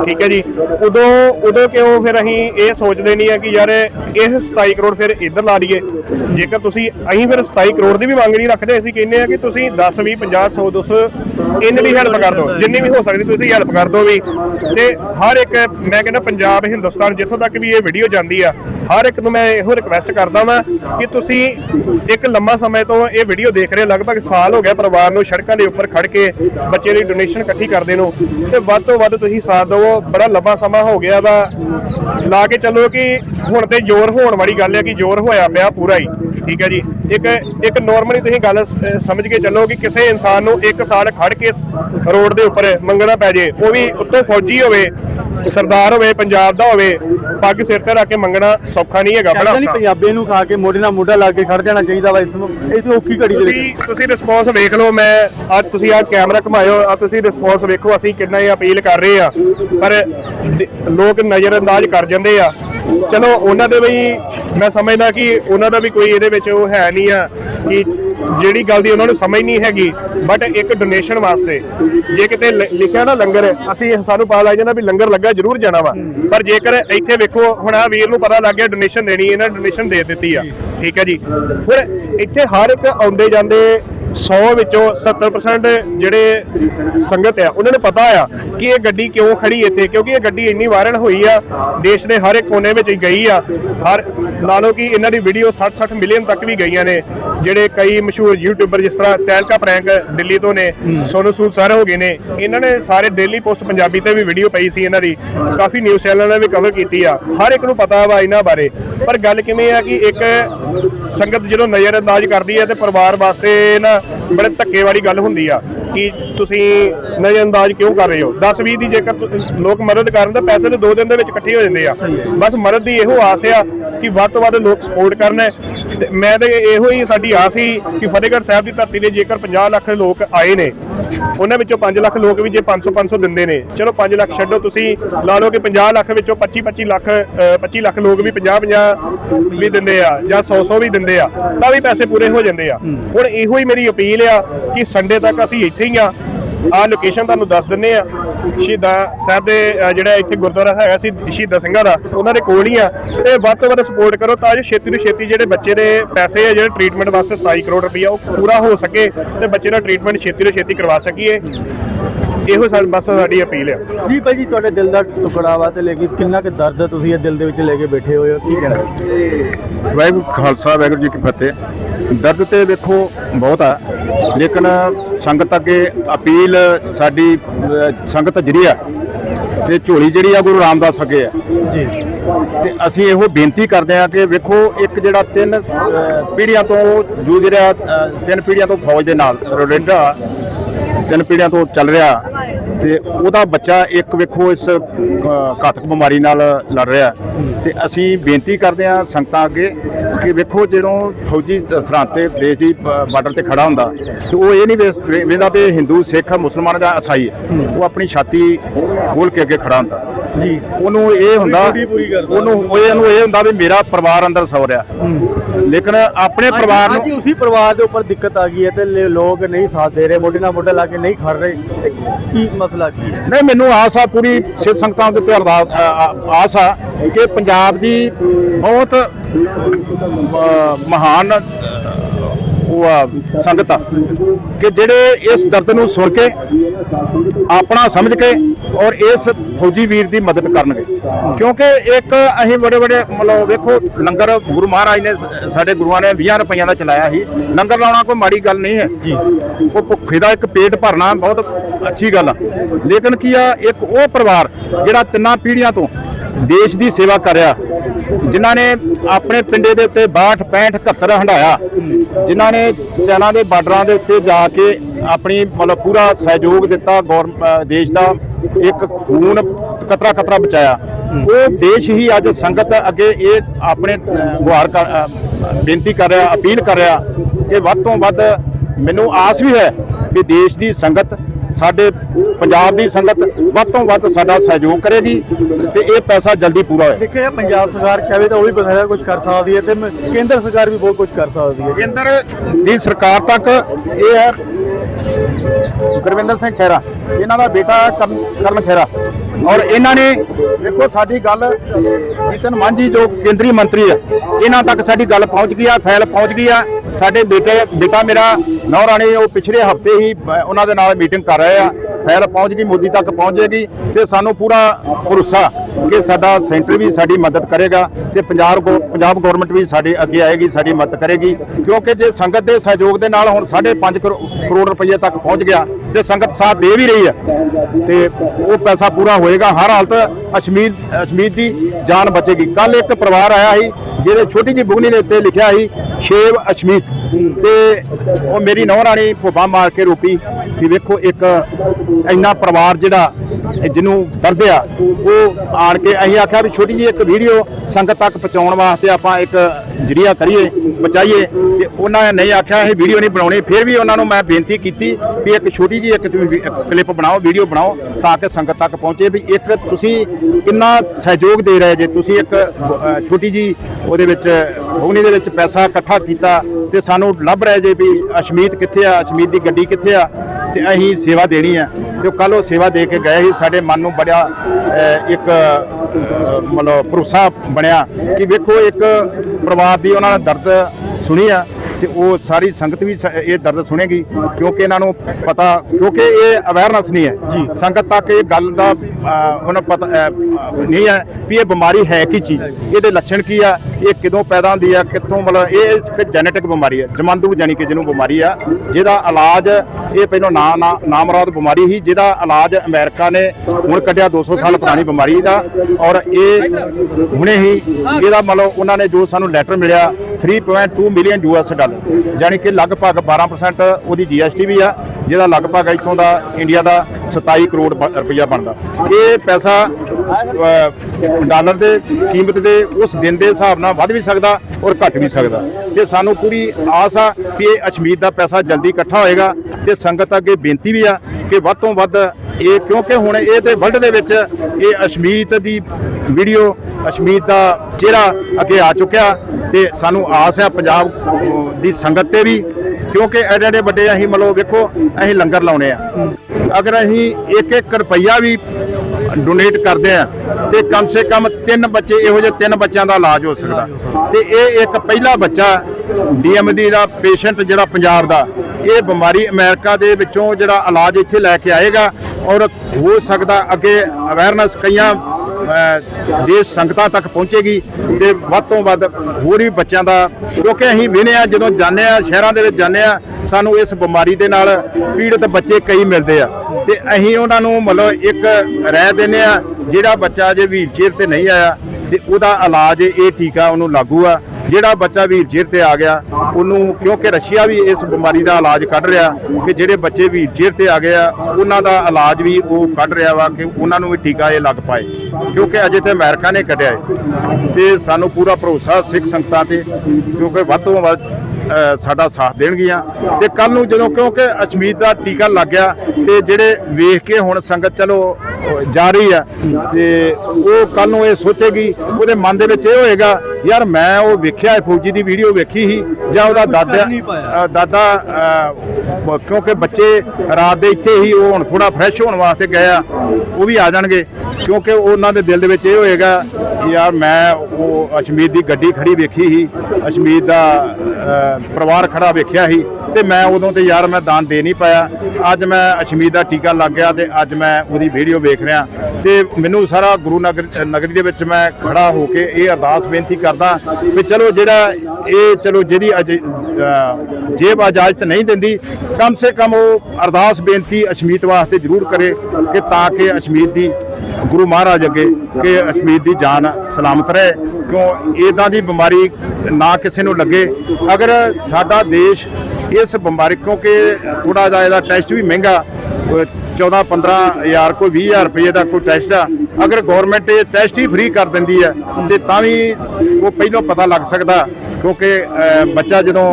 ਠੀਕ ਹੈ ਜੀ। ਉਦੋਂ ਉਦੋਂ ਕਿਉਂ ਫਿਰ ਅਸੀਂ ਇਹ ਸੋਚਦੇ ਨਹੀਂ ਆ ਕਿ ਯਾਰ ਇਹ 27 ਕਰੋੜ ਫਿਰ ਇੱਧਰ ਲਾ ਦਈਏ ਜੇਕਰ ਤੁਸੀਂ ਅਸੀਂ ਫਿਰ 27 ਕਰੋੜ ਦੀ ਵੀ ਮੰਗ ਨਹੀਂ ਰੱਖਦੇ ਅਸੀਂ ਕਹਿੰਦੇ ਆ ਕਿ ਤੁਸੀਂ 10 20 50 100 200 ਇਹਨਾਂ ਦੀ ਹੈਲਪ ਕਰ ਦਿਓ। ਜਿੰਨੀ ਵੀ ਹੋ ਸਕਦੀ ਤੁਸੀਂ ਹੈਲਪ ਕਰ ਦਿਓ ਵੀ। ਤੇ ਹਰ ਇੱਕ ਮੈਂ ਕਹਿੰਦਾ ਪੰਜਾਬ ਹਿੰਦੁਸਤਾਨ ਜਿੱਥੋਂ ਤੱਕ ਵੀ ਇਹ ਵੀਡੀਓ ਜਾਂਦੀ ਆ ਹਰ ਇੱਕ ਨੂੰ ਮੈਂ ਇਹੋ ਰਿਕਵੈਸਟ ਕਰਦਾ ਵਾਂ ਕਿ ਤੁਸੀਂ ਇੱਕ ਲੰਮਾ ਸਮੇਂ ਤੋਂ ਇਹ ਵੀਡੀਓ ਦੇਖ ਰਹੇ ਲਗਭਗ ਸਾਲ ਹੋ ਗਿਆ ਪਰਿਵਾਰ ਨੂੰ, ਸੜਕਾਂ ਦੇ ਉੱਪਰ ਖੜ ਕੇ ਬੱਚੇ ਦੀ ਡੋਨੇਸ਼ਨ ਇਕੱਠੀ ਕਰਦੇ ਨੂੰ। ਤੇ ਵੱਧ ਤੋਂ ਵੱਧ ਤੁਸੀਂ ਸਾਥ ਦਿਓ, ਬੜਾ ਲੰਬਾ ਸਮਾਂ ਹੋ ਗਿਆ ਵਾ। ਲਾ ਕੇ ਚੱਲੋ ਕਿ ਹੁਣ ਤੇ ਜ਼ੋਰ ਹੋਣ ਵਾਲੀ ਗੱਲ ਹੈ ਕਿ ਜ਼ੋਰ ਹੋਇਆ ਪਿਆ ਪੂਰਾ ਹੀ। ਠੀਕ ਹੈ ਜੀ। ਇੱਕ ਇੱਕ ਨਾਰਮਲੀ ਤੁਸੀਂ ਗੱਲ ਸਮਝ ਕੇ ਚੱਲੋ ਕਿ ਕਿਸੇ ਇਨਸਾਨ ਨੂੰ ਇੱਕ ਸਾਲ ਖੜ ਕੇ ਰੋਡ ਦੇ ਉੱਪਰ ਮੰਗਣਾ ਪੈ ਜੇ ਉਹ ਵੀ ਉੱਤੋਂ ਫੌਜੀ ਹੋਵੇ ਸਰਦਾਰ ਹੋਵੇ ਪੰਜਾਬ ਦਾ ਹੋਵੇ ਪੱਗ ਸਿਰ ਤੇ ਰੱਖ ਕੇ ਮੰਗਣਾ ਸੌਖਾ ਨਹੀਂ ਹੈਗਾ ਬੜਾ। ਪੰਜਾਬੀ ਨੂੰ ਖਾ ਕੇ ਮੋਢੇ ਨਾਲ ਮੋਢਾ ਲਾ ਕੇ ਖੜ ਜਾਣਾ ਚਾਹੀਦਾ ਵਾ ਇਸ ਨੂੰ ਇਹ ਤੇ ਔਖੀ ਘੜੀ ਦੇ ਵਿੱਚ। ਤੁਸੀਂ ਰਿਸਪੌਂਸ ਵੇਖ ਲਓ ਮੈਂ ਅੱਜ ਤੁਸੀਂ ਆ ਕੈਮਰਾ ਘੁਮਾਇਓ ਆ ਤੁਸੀਂ ਰਿਸਪੌਂਸ ਵੇਖੋ ਅਸੀਂ ਕਿੰਨਾ ਇਹ ਅਪੀਲ ਕਰ ਰਹੇ ਆ ਪਰ ਲੋਕ ਨਜ਼ਰਅੰਦਾਜ਼ ਕਰ ਜਾਂਦੇ ਆ। ਚਲੋ, ਉਹਨਾਂ ਦੇ ਵੀ ਮੈਂ ਸਮਝਦਾ ਕਿ ਉਹਨਾਂ ਦਾ ਵੀ ਕੋਈ ਇਹਦੇ ਵਿੱਚ ਉਹ ਹੈ ਨਹੀਂ ਆ ਕਿ ਜਿਹੜੀ ਗੱਲ ਦੀ ਉਹਨਾਂ ਨੂੰ ਸਮਝ ਨਹੀਂ ਹੈਗੀ ਬਟ ਇੱਕ ਡੋਨੇਸ਼ਨ ਵਾਸਤੇ। ਜੇ ਕਿਤੇ ਲਿਖਿਆ ਨਾ ਲੰਗਰ, ਅਸੀਂ ਸਾਨੂੰ ਪਤਾ ਲੱਗ ਜਾਂਦਾ ਵੀ ਲੰਗਰ ਲੱਗਾ ਜ਼ਰੂਰ ਜਾਣਾ ਵਾ। ਪਰ ਜੇਕਰ ਇੱਥੇ ਵੇਖੋ, ਹੁਣ ਆ ਵੀਰ ਨੂੰ ਪਤਾ ਲੱਗ ਗਿਆ ਡੋਨੇਸ਼ਨ ਦੇਣੀ, ਇਹਨਾਂ ਡੋਨੇਸ਼ਨ ਦੇ ਦਿੱਤੀ ਆ। ਠੀਕ ਹੈ ਜੀ। ਫਿਰ ਇੱਥੇ ਹਰ ਇੱਕ ਆਉਂਦੇ ਜਾਂਦੇ 100 ਵਿੱਚੋਂ 70% ਜਿਹੜੇ ਸੰਗਤ ਆ, ਉਹਨਾਂ ਨੂੰ ਪਤਾ ਆ ਕਿ ਇਹ ਗੱਡੀ ਕਿਉਂ ਖੜੀ ਇੱਥੇ, ਕਿਉਂਕਿ ਇਹ ਗੱਡੀ ਇੰਨੀ ਵਾਇਰਲ ਹੋਈ ਆ, ਦੇਸ਼ ਦੇ ਹਰ ਇੱਕ ਕੋਨੇ ਵਿੱਚ ਗਈ ਆ। ਹਰ, ਲਾ ਲਓ ਕਿ ਇਹਨਾਂ ਦੀ ਵੀਡੀਓ 60-60 ਮਿਲੀਅਨ ਤੱਕ ਵੀ ਗਈਆਂ ਨੇ। ਜਿਹੜੇ ਕਈ ਮਸ਼ਹੂਰ ਯੂਟਿਊਬਰ ਜਿਸ ਤਰ੍ਹਾਂ ਤੈਲਕਾ ਪ੍ਰੈਂਕ ਦਿੱਲੀ ਤੋਂ ਨੇ ਸੋਨੂ ਸੂਦ ਸਾਰੇ ਹੋ ਗਏ ਨੇ ਇਹਨਾਂ ਨੇ ਸਾਰੇ ਡੇਲੀ ਪੋਸਟ ਪੰਜਾਬੀ ਤੇ ਵੀ ਵੀਡੀਓ ਪਈ ਸੀ ਇਹਨਾਂ ਦੀ। ਕਾਫੀ ਨਿਊਜ਼ ਚੈਨਲਾਂ ਨੇ ਵੀ ਕਵਰ ਕੀਤੀ ਆ। ਹਰ ਇੱਕ ਨੂੰ ਪਤਾ ਵਾ ਇਹਨਾਂ ਬਾਰੇ। ਪਰ ਗੱਲ ਕਿਵੇਂ ਆ ਕਿ ਇੱਕ ਸੰਗਤ ਜਦੋਂ ਨਜ਼ਰਅੰਦਾਜ਼ ਕਰਦੀ ਹੈ ਤੇ ਪਰਿਵਾਰ ਵਾਸਤੇ ਨਾ ਬੜੇ ਧੱਕੇ ਵਾਲੀ ਗੱਲ ਹੁੰਦੀ ਆ ਕਿ ਤੁਸੀਂ ਨਜ਼ਰਅੰਦਾਜ਼ ਕਿਉਂ ਕਰ ਰਹੇ ਹੋ? 10 20 ਦੀ ਜੇਕਰ ਲੋਕ ਮਦਦ ਕਰਨ ਤਾਂ ਪੈਸੇ ਤੇ 2 ਦਿਨ ਦੇ ਵਿੱਚ ਇਕੱਠੇ ਹੋ ਜਾਂਦੇ ਆ। ਬਸ ਮਦਦ ਦੀ ਇਹੋ ਆਸ ਆ ਕਿ ਵੱਧ ਤੋਂ ਵੱਧ ਲੋਕ ਸਪੋਰਟ ਕਰਨ। ਤੇ ਮੈਂ ਤੇ ਇਹੋ ਹੀ ਸਾਡੀ ਆਸ ਸੀ ਕਿ ਫਤਿਹਗੜ੍ਹ ਸਾਹਿਬ ਦੀ ਧਰਤੀ ਤੇ ਜੇਕਰ 50 ਲੱਖ ਲੋਕ ਆਏ ਨੇ ਉਹਨਾਂ ਵਿੱਚੋਂ 5 ਲੱਖ ਲੋਕ ਵੀ ਜੇ 500 500 ਦਿੰਦੇ ਨੇ। ਚਲੋ 5 ਲੱਖ ਛੱਡੋ ਤੁਸੀਂ ਲਾ ਲਓ ਕਿ 50 ਲੱਖ ਵਿੱਚੋਂ 25 25 ਲੱਖ ਅ, 25 ਲੱਖ ਲੋਕ ਵੀ 50 50 ਵੀ ਦਿੰਦੇ ਆ ਜਾਂ 100 100 ਵੀ ਦਿੰਦੇ ਆ ਤਾਂ ਵੀ ਪੈਸੇ ਪੂਰੇ ਹੋ ਜਾਂਦੇ ਆ। ਹੁਣ ਇਹੋ ਹੀ ਮੇਰੀ ਅਪੀਲ ਆ ਕਿ ਸੰਡੇ ਤੱਕ ਅਸੀਂ ਇੱਥੇ ਹੀ ਆ। ਆ ਲੋਕੇਸ਼ਨ ਤੁਹਾਨੂੰ ਦੱਸ ਦਿੰਨੇ ਆ। ਸ਼ਹੀਦਾਂ ਸਾਹਿਬ ਦੇ ਜਿਹੜਾ ਇੱਥੇ ਗੁਰਦੁਆਰਾ ਹੈਗਾ ਸੀ ਸ਼ਹੀਦਾਂ ਸਿੰਘਾਂ ਦਾ ਉਹਨਾਂ ਦੇ ਕੋਲ ਹੀ ਆ। ਤੇ ਵੱਧ ਤੋਂ ਵੱਧ ਸਪੋਰਟ ਕਰੋ ਤਾਂ ਜੋ ਛੇਤੀ ਤੋਂ ਛੇਤੀ ਜਿਹੜੇ ਬੱਚੇ ਦੇ ਪੈਸੇ ਆ ਜਿਹੜੇ ਟ੍ਰੀਟਮੈਂਟ ਵਾਸਤੇ 27 ਕਰੋੜ ਰੁਪਈਆ ਉਹ ਪੂਰਾ ਹੋ ਸਕੇ ਤੇ ਬੱਚੇ ਦਾ ਟ੍ਰੀਟਮੈਂਟ ਛੇਤੀ ਤੋਂ ਛੇਤੀ ਕਰਵਾ ਸਕੀਏ। ਇਹੋ ਸਾ ਬਸ ਸਾਡੀ ਅਪੀਲ ਆ। ਜੀ ਭਾਈ ਜੀ ਤੁਹਾਡੇ ਦਿਲ ਦਾ ਟੁਕੜਾ ਵਾ ਤੇ ਲੇਕਿਨ ਕਿੰਨਾ ਕੁ ਦਰਦ ਤੁਸੀਂ ਇਹ ਦਿਲ ਦੇ ਵਿੱਚ ਲੈ ਕੇ ਬੈਠੇ ਹੋਏ ਹੋ? ਕੀ ਕਹਿਣਾ? ਵਾਹਿਗੁਰੂ ਖਾਲਸਾ ਵਾਹਿਗੁਰੂ ਜੀ ਕੀ ਫਤਿਹ। ਦਰਦ ਤੇ ਵੇਖੋ ਬਹੁਤ ਆ। ਲੇਕਿਨ ਸੰਗਤ ਅੱਗੇ ਅਪੀਲ ਸਾਡੀ ਸੰਗਤ ਜਰੀਆ ਤੇ ਝੋਲੀ ਜਿਹੜੀ ਆ ਗੁਰੂ ਰਾਮਦਾਸ ਅੱਗੇ ਆ। ਜੀ। ਤੇ ਅਸੀਂ ਇਹੋ ਬੇਨਤੀ ਕਰਦੇ ਆ ਕਿ ਵੇਖੋ ਇੱਕ ਜਿਹੜਾ ਤਿੰਨ ਪੀੜ੍ਹੀਆਂ ਤੋਂ ਜੂਝ ਰਿਹਾ ਤਿੰਨ ਪੀੜ੍ਹੀਆਂ ਤੋਂ ਫੌਜ ਦੇ ਨਾਲ ਰੋਡਿੰਡਾ ਤਿੰਨ ਪੀੜ੍ਹੀਆਂ ਤੋਂ ਚੱਲ ਰਿਹਾ। ਤੇ ਉਹਦਾ ਬੱਚਾ ਇੱਕ ਵੇਖੋ ਇਸ ਘਾਤਕ ਬਿਮਾਰੀ ਨਾਲ ਲੜ ਰਿਹਾ ਤੇ ਅਸੀਂ ਬੇਨਤੀ ਕਰਦੇ ਹਾਂ ਸੰਗਤਾਂ ਅੱਗੇ ਕਿ ਵੇਖੋ ਜਦੋਂ ਫੌਜੀ ਸਰਹੱਦ ਤੇ ਦੇਸ਼ ਦੀ ਬਾਰਡਰ ਤੇ ਖੜਾ ਹੁੰਦਾ ਤੇ ਉਹ ਇਹ ਨਹੀਂ ਵੇਖ- ਵੇਖਦਾ ਵੀ ਹਿੰਦੂ ਸਿੱਖ ਮੁਸਲਮਾਨ ਜਾਂ ਈਸਾਈ ਹੈ। ਉਹ ਆਪਣੀ ਛਾਤੀ ਖੋਲ ਕੇ ਅੱਗੇ ਖੜਾ ਹੁੰਦਾ। ਜੀ। ਉਹਨੂੰ ਇਹ ਹੁੰਦਾ। ਉਹਨੂੰ ਇਹਨੂੰ ਇਹ ਹੁੰਦਾ ਵੀ ਮੇਰਾ ਪਰਿਵਾਰ ਅੰਦਰ ਸੌ ਰਿਹਾ। ਲੇਕਿਨ ਆਪਣੇ ਪਰਿਵਾਰ ਨੂੰ ਉਸੇ ਪਰਿਵਾਰ ਦੇ ਉੱਪਰ ਦਿੱਕਤ ਆ ਗਈ ਹੈ ਤੇ ਲੇ- ਲੋਕ ਨਹੀਂ ਸਾਥ ਦੇ ਰਹੇ ਮੋਢੇ ਨਾਲ ਮੋਢਾ ਲਾ ਕੇ ਨਹੀਂ ਖੜ ਰਹੇ ਇਹ ਕੀ ਮਸਲਾ ਕੀ ਹੈ? ਨਹੀਂ ਮੈਨੂੰ ਆਸ ਆ ਪੂਰੀ ਸਿੱਖ ਸੰਗਤਾਂ ਦੇ ਉੱਤੇ ਅਰਦਾਸ ਆ- ਆ- ਆਸ ਆ ਕਿ ਪੰਜਾਬ ਦੀ ਬਹੁਤ ਅ, ਮਹਾਨ ਉਹ ਆ ਸੰਗਤ ਆ ਕਿ ਜਿਹੜੇ ਇਸ ਦਰਦ ਨੂੰ ਸੁਣ ਕੇ ਆਪਣਾ ਸਮਝ ਕੇ ਔਰ ਇਸ ਫੌਜੀ ਵੀਰ ਦੀ ਮਦਦ ਕਰਨਗੇ। ਕਿਉਂਕਿ ਇੱਕ ਅਸੀਂ ਬੜੇ ਬੜੇ ਮਤਲਬ ਵੇਖੋ ਲੰਗਰ ਗੁਰੂ ਮਹਾਰਾਜ ਨੇ ਸਾਡੇ ਗੁਰੂਆਂ ਨੇ 20 ਰੁਪਈਆਂ ਦਾ ਚਲਾਇਆ ਸੀ। ਲੰਗਰ ਲਾਉਣਾ ਕੋਈ ਮਾੜੀ ਗੱਲ ਨਹੀਂ ਹੈ। ਜੀ। ਉਹ ਭੁੱਖੇ ਦਾ ਇੱਕ ਪੇਟ ਭਰਨਾ ਬਹੁਤ ਅੱਛੀ ਗੱਲ ਆ। ਲੇਕਿਨ ਕੀ ਆ ਇੱਕ ਉਹ ਪਰਿਵਾਰ ਜਿਹੜਾ ਤਿੰਨਾਂ ਪੀੜ੍ਹੀਆਂ ਤੋਂ ਦੇਸ਼ ਦੀ ਸੇਵਾ ਕਰ ਰਿਹਾ ਜਿਨ੍ਹਾਂ ਨੇ ਆਪਣੇ ਪਿੰਡੇ ਦੇ ਉੱਤੇ 62 65 71 ਹੰਡਾਇਆ ਜਿਨ੍ਹਾਂ ਨੇ ਚੈਨਾ ਦੇ ਬਾਰਡਰਾਂ ਦੇ ਉੱਤੇ ਜਾ ਕੇ ਆਪਣੀ ਮਤਲਬ ਪੂਰਾ ਸਹਿਯੋਗ ਦਿੱਤਾ ਗੌਰ ਦੇਸ਼ ਦਾ ਇੱਕ ਖੂਨ ਕਤਰਾ ਕਤਰਾ ਬਚਾਇਆ। ਉਹ ਦੇਸ਼ ਹੀ ਅੱਜ ਸੰਗਤ ਅੱਗੇ ਇਹ ਆਪਣੇ ਗੁਹਾਰ ਕਰ ਬੇਨਤੀ ਕਰ ਰਿਹਾ, ਅਪੀਲ ਕਰ ਰਿਹਾ ਕਿ ਵੱਧ ਤੋਂ ਵੱਧ ਮੈਨੂੰ ਆਸ ਵੀ ਹੈ ਕਿ ਦੇਸ਼ ਦੀ ਸੰਗਤ ਸਾਡੇ ਪੰਜਾਬ ਦੀ ਸੰਗਤ ਵੱਧ ਤੋਂ ਵੱਧ ਸਾਡਾ ਸਹਿਯੋਗ ਕਰੇਗੀ ਤੇ ਇਹ ਪੈਸਾ ਜਲਦੀ ਪੂਰਾ ਹੋਏ ਦੇਖਿਆ ਜੇ ਪੰਜਾਬ ਸਰਕਾਰ ਕਹੇ ਤਾਂ ਉਹ ਵੀ ਬਥੇਰਾ ਕੁਝ ਕਰ ਸਕਦੀ ਹੈ ਤੇ ਕੇਂਦਰ ਸਰਕਾਰ ਵੀ ਬਹੁਤ ਕੁਝ ਕਰ ਸਕਦੀ ਹੈ। ਕੇਂਦਰ ਦੀ ਸਰਕਾਰ ਤੱਕ ਇਹ ਹੈ ਗੁਰਵਿੰਦਰ ਸਿੰਘ ਖਹਿਰਾ। ਇਹਨਾਂ ਦਾ ਬੇਟਾ ਕਰਨ ਖਹਿਰਾ। ਔਰ ਇਹਨਾਂ ਨੇ ਦੇਖੋ ਸਾਡੀ ਗੱਲ ਜੀਤਨ ਮਾਂਝੀ ਜੋ ਕੇਂਦਰੀ ਮੰਤਰੀ ਆ ਇਹਨਾਂ ਤੱਕ ਸਾਡੀ ਗੱਲ ਪਹੁੰਚ ਗਈ ਆ ਫਾਈਲ ਪਹੁੰਚ ਗਈ ਆ। ਸਾਡੇ ਬੇਟੇ, ਬੇਟਾ ਮੇਰਾ ਨੌ ਰਾਣੀ, ਉਹ ਪਿਛਲੇ ਹਫ਼ਤੇ ਹੀ ਉਹਨਾਂ ਦੇ ਨਾਲ ਮੀਟਿੰਗ ਕਰ ਰਹੇ ਆ। ਫਾਈਲ ਪਹੁੰਚ ਗਈ, ਮੋਦੀ ਤੱਕ ਪਹੁੰਚ ਜਾਏਗੀ ਤੇ ਸਾਨੂੰ ਪੂਰਾ ਭਰੋਸਾ ਕਿ ਸਾਡਾ ਸੈਂਟਰ ਵੀ ਸਾਡੀ ਮਦਦ ਕਰੇਗਾ ਤੇ ਪੰਜਾਬ ਗੋ- ਪੰਜਾਬ ਗਵਰਨਮੈਂਟ ਵੀ ਸਾਡੇ ਅੱਗੇ ਆਏਗੀ, ਸਾਡੀ ਮਦਦ ਕਰੇਗੀ। ਕਿਉਂਕਿ ਜੇ ਸੰਗਤ ਦੇ ਸਹਿਯੋਗ ਦੇ ਨਾਲ ਹੁਣ 5.5 ਕਰੋੜ ਰੁਪਏ ਤੱਕ ਪਹੁੰਚ ਗਿਆ ਤੇ ਸੰਗਤ ਸਾਥ ਦੇ ਵੀ ਰਹੀ ਹੈ ਤੇ ਉਹ ਪੈਸਾ ਪੂਰਾ ਹੋਏਗਾ। ਹਰ ਹਾਲਤ ਅਸ਼ਮੀਤ ਅਸ਼ਮੀਤ ਦੀ ਜਾਨ ਬਚੇਗੀ। ਕੱਲ ਇੱਕ ਪਰਿਵਾਰ ਆਇਆ ਸੀ, ਜਿਹਦੇ ਛੋਟੀ ਜਿਹੀ ਬੁਗਨੀ ਦੇ ਉੱਤੇ ਲਿਖਿਆ ਸੀ ਸ਼ੇਵ ਅਸ਼ਮੀਤ ਤੇ ਉਹ ਮੇਰੀ ਨੌਂ ਰਾਣੀ ਭੁੱਬਾ ਮਾਰ ਕੇ ਰੋਪੀ। ਵੀ ਵੇਖੋ ਇੱਕ ਇੰਨਾ ਪਰਿਵਾਰ ਜਿਹੜਾ ਜਿਹਨੂੰ ਦਰਦ ਆ, ਉਹ ਆਣ ਕੇ ਅਸੀਂ ਆਖਿਆ ਵੀ ਛੋਟੀ ਜਿਹੀ ਇੱਕ ਵੀਡੀਓ ਸੰਗਤ ਤੱਕ ਪਹੁੰਚਾਉਣ ਵਾਸਤੇ ਆਪਾਂ ਇੱਕ ਜਰੀਆ ਕਰੀਏ, ਬਚਾਈਏ ਤੇ ਉਹਨਾਂ ਨੇ ਨਹੀਂ ਆਖਿਆ ਇਹ ਵੀਡੀਓ ਨਹੀਂ ਬਣਾਉਣੀ। ਫਿਰ ਵੀ ਉਹਨਾਂ ਨੂੰ ਮੈਂ ਬੇਨਤੀ ਕੀਤੀ ਵੀ ਇੱਕ ਛੋਟੀ ਜਿਹੀ ਇੱਕ ਤੁਸੀਂ ਕਲਿੱਪ ਬਣਾਓ, ਵੀਡੀਓ ਬਣਾਓ ਤਾਂ ਕਿ ਸੰਗਤ ਤੱਕ ਪਹੁੰਚੇ ਵੀ ਇੱਕ ਤੁਸੀਂ ਕਿੰਨਾ ਸਹਿਯੋਗ ਦੇ ਰਹੇ ਜੇ। ਤੁਸੀਂ ਇੱਕ ਛੋਟੀ ਜੀ ਉਹਦੇ ਵਿੱਚ ਭੁਗਨੀ ਦੇ ਵਿੱਚ ਪੈਸਾ ਇਕੱਠਾ ਕੀਤਾ ਤੇ ਸਾਨੂੰ ਲੱਭ ਰਿਹਾ ਜੇ ਵੀ ਅਸ਼ਮੀਤ ਕਿੱਥੇ ਆ, ਅਸ਼ਮੀਤ ਦੀ ਗੱਡੀ ਕਿੱਥੇ ਆ ਤੇ ਅਸੀਂ ਸੇਵਾ ਦੇਣੀ ਆ। ਤੇ ਕੱਲ ਉਹ ਸੇਵਾ ਦੇ ਕੇ ਗਏ ਸੀ ਸਾਡੇ ਮਨ ਨੂੰ ਬੜਾ ਇੱਕ ਮਤਲਬ ਭਰੋਸਾ ਬਣਿਆ ਕਿ ਵੇਖੋ ਇੱਕ ਪਰਿਵਾਰ ਦੀ ਉਹਨਾਂ ਨੇ ਦਰਦ ਸੁਣੀ ਆ ਤੇ ਉਹ ਸਾਰੀ ਸੰਗਤ ਵੀ ਇਹ ਦਰਦ ਸੁਣੇਗੀ ਕਿਉਂਕਿ ਇਹਨਾਂ ਨੂੰ ਪਤਾ ਕਿਉਂਕਿ ਇਹ ਅਵੇਅਰਨੈਸ ਨਹੀਂ ਹੈ। ਸੰਗਤ ਤੱਕ ਇਹ ਗੱਲ ਦਾ ਉਹਨਾਂ ਪਤਾ ਨਹੀਂ ਹੈ ਵੀ ਇਹ ਬਿਮਾਰੀ ਹੈ ਕੀ ਚੀਜ਼ ਇਹਦੇ ਲੱਛਣ ਕੀ ਆ ਇਹ ਕਿਦੋਂ ਪੈਦਾ ਹੁੰਦੀ ਆ, ਕਿੱਥੋਂ ਮਤਲਬ ਇਹ ਇੱਕ ਜੈਨੇਟਿਕ ਬਿਮਾਰੀ ਹੈ ਜਮੰਦੂ ਜਾਨੀ ਕਿ ਜਿਹਨੂੰ ਬਿਮਾਰੀ ਆ, ਜਿਹਦਾ ਇਲਾਜ, ਇਹ ਪਹਿਲਾਂ ਨਾ ਨਾ, ਨਾਮਰਾਦ ਬਿਮਾਰੀ ਸੀ, ਜਿਹਦਾ ਇਲਾਜ ਅਮਰੀਕਾ ਨੇ ਹੁਣ ਕੱਢਿਆ 200 ਸਾਲ ਪੁਰਾਣੀ ਬਿਮਾਰੀ ਦਾ, ਔਰ ਇਹ ਹੁਣੇ ਹੀ ਇਹਦਾ ਮਤਲਬ ਉਹਨਾਂ ਨੇ ਜੋ ਸਾਨੂੰ ਲੈਟਰ ਮਿਲਿਆ 3.2 ਮਿਲੀਅਨ ਯੂਐਸ ਡਾਲਰ ਯਾਨੀ ਕਿ ਲਗਭਗ 12% ਉਹਦੀ ਜੀਐਸਟੀ ਵੀ ਆ, ਜਿਹਦਾ ਲਗਭਗ ਇੱਥੋਂ ਦਾ ਇੰਡੀਆ ਦਾ 27 ਕਰੋੜ ਬ- ਰੁਪਈਆ ਬਣਦਾ। ਇਹ ਪੈਸਾ ਡਾਲਰ ਦੇ ਕੀਮਤ ਦੇ ਉਸ ਦਿਨ ਦੇ ਹਿਸਾਬ ਨਾਲ ਵੱਧ ਵੀ ਸਕਦਾ ਔਰ ਘਟ ਵੀ ਸਕਦਾ। ਤੇ ਸਾਨੂੰ ਪੂਰੀ ਆਸ ਆ ਕਿ ਇਹ ਅਸ਼ਮੀਤ ਦਾ ਪੈਸਾ ਜਲਦੀ ਇਕੱਠਾ ਹੋਏਗਾ ਤੇ ਸੰਗਤ ਅੱਗੇ ਬੇਨਤੀ ਵੀ ਆ ਕਿ ਵੱਧ ਤੋਂ ਵੱਧ ਇਹ ਕਿਉਂਕਿ ਹੁਣ ਇਹ ਤੇ ਵਰਲਡ ਦੇ ਵਿੱਚ ਇਹ ਅਸ਼ਮੀਤ ਦੀ ਵੀਡੀਓ, ਅਸ਼ਮੀਤ ਦਾ ਚਿਹਰਾ ਅੱਗੇ ਆ ਚੁੱਕਿਆ ਤੇ ਸਾਨੂੰ ਆਸ ਹੈ ਪੰਜਾਬ ਦੀ ਸੰਗਤ ਤੇ ਵੀ ਕਿਉਂਕਿ ਐਡੇ ਐਡੇ ਵੱਡੇ ਅਸੀਂ ਮਤਲਬ ਵੇਖੋ ਅਸੀਂ ਲੰਗਰ ਲਾਉਣੇ ਆ। ਅਗਰ ਅਸੀਂ ਇੱਕ ਇੱਕ ਰੁਪਈਆ ਵੀ ਡੋਨੇਟ ਕਰਦੇ ਆ ਤੇ ਕਮ ਸੇ ਕਮ ਤਿੰਨ ਬੱਚੇ, ਇਹੋ ਜਿਹੇ ਤਿੰਨ ਬੱਚਿਆਂ ਦਾ ਇਲਾਜ ਹੋ ਸਕਦਾ। ਤੇ ਇਹ ਇੱਕ ਪਹਿਲਾ ਬੱਚਾ ਡੀਐਮਡੀ ਦਾ ਪੇਸ਼ੈਂਟ ਜਿਹੜਾ ਪੰਜਾਬ ਦਾ, ਇਹ ਬਿਮਾਰੀ ਅਮਰੀਕਾ ਦੇ ਵਿੱਚੋਂ ਜਿਹੜਾ ਇਲਾਜ ਇੱਥੇ ਲੈ ਕੇ ਆਏਗਾ ਔਰ ਹੋ ਸਕਦਾ ਅੱਗੇ ਅਵੇਅਰਨੈਸ ਕਈਆਂ ਦੇਸ਼ ਸੰਗਤਾਂ ਤੱਕ ਪਹੁੰਚੇਗੀ ਤੇ ਵੱਧ ਤੋਂ ਵੱਧ ਹੋਰ ਵੀ ਬੱਚਿਆਂ ਦਾ, ਕਿਉਂਕਿ ਅਸੀਂ ਵੇਖਦੇ ਆ ਜਦੋਂ ਜਾਂਦੇ ਆ ਸ਼ਹਿਰਾਂ ਦੇ ਵਿੱਚ ਜਾਂਦੇ ਆ ਸਾਨੂੰ ਇਸ ਬਿਮਾਰੀ ਦੇ ਨਾਲ ਪੀੜਤ ਬੱਚੇ ਕਈ ਮਿਲਦੇ ਆ। ਤੇ ਅਸੀਂ ਉਹਨਾਂ ਨੂੰ ਮਤਲਬ ਇੱਕ ਰਾਏ ਦਿੰਦੇ ਆ ਜਿਹੜਾ ਬੱਚਾ ਜੇ ਵੀਲਚੇਅਰ ਤੇ ਨਹੀਂ ਆਇਆ, ਤੇ ਉਹਦਾ ਇਲਾਜ, ਇਹ ਟੀਕਾ ਉਹਨੂੰ ਲਾਗੂ ਆ। ਜਿਹੜਾ ਬੱਚਾ ਵੀਰ ਜੇਰ ਤੇ ਆ ਗਿਆ, ਉਹਨੂੰ ਕਿਉਂਕਿ ਰਸ਼ੀਆ ਵੀ ਇਸ ਬਿਮਾਰੀ ਦਾ ਇਲਾਜ ਕੱਢ ਰਿਹਾ ਕਿ ਜਿਹੜੇ ਬੱਚੇ ਵੀਰ ਜੇਰ ਤੇ ਆ ਗਏ ਆ, ਉਹਨਾਂ ਦਾ ਇਲਾਜ ਵੀ ਉਹ ਕੱਢ ਰਿਹਾ ਵਾ ਕਿ ਉਹਨਾਂ ਨੂੰ ਵੀ ਟੀਕਾ ਇਹ ਲੱਗ ਪਾਏ। ਕਿਉਂਕਿ ਅਜੇ ਤੇ ਅਮਰੀਕਾ ਨੇ ਕੱਢਿਆ ਹੈ ਤੇ ਸਾਨੂੰ ਪੂਰਾ ਭਰੋਸਾ ਸਿੱਖ ਸੰਗਤਾਂ ਤੇ, ਕਿਉਂਕਿ ਵੱਧ ਤੋਂ ਵੱਧ ਸਾਡਾ ਸਾਥ ਦੇਣਗੀਆਂ। ਤੇ ਕੱਲ ਨੂੰ ਜਦੋਂ ਕਿਉਂਕਿ ਅਸ਼ਮੀਤ ਦਾ ਟੀਕਾ ਲੱਗ ਗਿਆ ਤੇ ਜਿਹੜੇ ਵੇਖ ਕੇ ਹੁਣ ਸੰਗਤ ਚਲੋ ਜਾ ਰਹੀ ਆ ਤੇ ਉਹ ਕੱਲ ਨੂੰ ਇਹ ਸੋਚੇਗੀ ਉਹਦੇ ਮਨ ਦੇ ਵਿੱਚ ਇਹ ਹੋਏਗਾ ਯਾਰ ਮੈਂ ਉਹ ਵੇਖਿਆ ਫੌਜੀ ਦੀ ਵੀਡੀਓ ਵੇਖੀ ਸੀ ਜਾਂ ਉਹਦਾ ਦਾਦਾ ਦਾਦਾ ਕਿਉਂਕਿ ਬੱਚੇ ਰਾਤ ਦੇ ਇੱਥੇ ਹੀ ਉਹ ਹੁਣ ਥੋੜਾ ਫਰੈਸ਼ ਹੋਣ ਵਾਸਤੇ ਗਏ ਆ ਉਹ ਵੀ ਆ ਜਾਣਗੇ। ਕਿਉਂਕਿ ਉਹਨਾਂ ਦੇ ਦਿਲ ਦੇ ਵਿੱਚ ਇਹ ਹੋਏਗਾ ਕਿ ਯਾਰ ਮੈਂ ਉਹ ਅਸ਼ਮੀਤ ਦੀ ਗੱਡੀ ਖੜੀ ਵੇਖੀ ਸੀ, ਅਸ਼ਮੀਤ ਦਾ ਪਰਿਵਾਰ ਖੜਾ ਵੇਖਿਆ ਸੀ ਤੇ ਮੈਂ ਉਦੋਂ ਤੇ ਯਾਰ ਮੈਂ ਦਾਨ ਦੇ ਨਹੀਂ ਪਾਇਆ। ਅੱਜ ਮੈਂ ਅਸ਼ਮੀਤ ਦਾ ਟੀਕਾ ਲੱਗ ਗਿਆ ਤੇ ਅੱਜ ਮੈਂ ਉਹਦੀ ਵੀਡੀਓ ਵੇਖ ਰਿਹਾ। ਤੇ ਮੈਨੂੰ ਸਾਰਾ ਗੁਰੂ ਨਗਰ ਨਗਰੀ ਦੇ ਵਿੱਚ ਮੈਂ ਖੜਾ ਹੋ ਕੇ ਇਹ ਅਰਦਾਸ ਬੇਨਤੀ ਕਰਦਾ ਵੀ ਚਲੋ ਜਿਹੜਾ ਇਹ, ਚਲੋ ਜਿਹਦੀ ਅਜ ਜੇਬ ਇਜਾਜ਼ਤ ਨਹੀਂ ਦਿੰਦੀ। ਕਮ ਸੇ ਕਮ ਉਹ ਅਰਦਾਸ ਬੇਨਤੀ ਅਸ਼ਮੀਤ ਵਾਸਤੇ ਜ਼ਰੂਰ ਕਰੇ ਕਿ ਤਾਂ ਕਿ ਅਸ਼ਮੀਤ ਦੀ ਗੁਰੂ ਮਹਾਰਾਜ ਅੱਗੇ ਕਿ ਅਸ਼ਮੀਤ ਦੀ ਜਾਨ ਸਲਾਮਤ ਰਹੇ। ਕਿਉਂ? ਇਦਾਂ ਦੀ ਬਿਮਾਰੀ ਨਾ ਕਿਸੇ ਨੂੰ ਲੱਗੇ। ਅਗਰ ਸਾਡਾ ਦੇਸ਼ ਇਸ ਬਿਮਾਰੀ, ਕਿਉਂਕਿ ਥੋੜਾ ਜਿਹਾ ਇਹਦਾ ਟੈਸਟ ਵੀ ਮਹਿੰਗਾ 14 15 ਹਜ਼ਾਰ ਕੋਈ 20 ਹਜ਼ਾਰ ਰੁਪਏ ਦਾ ਕੋਈ ਟੈਸਟ ਆ। ਅਗਰ ਗਵਰਨਮੈਂਟ ਇਹ ਟੈਸਟ ਹੀ ਫ੍ਰੀ ਕਰ ਦਿੰਦੀ ਹੈ, ਤੇ ਤਾਂ ਵੀ ਉਹ ਪਹਿਲਾਂ ਪਤਾ ਲੱਗ ਸਕਦਾ। ਕਿਉਂਕਿ ਬੱਚਾ ਜਦੋਂ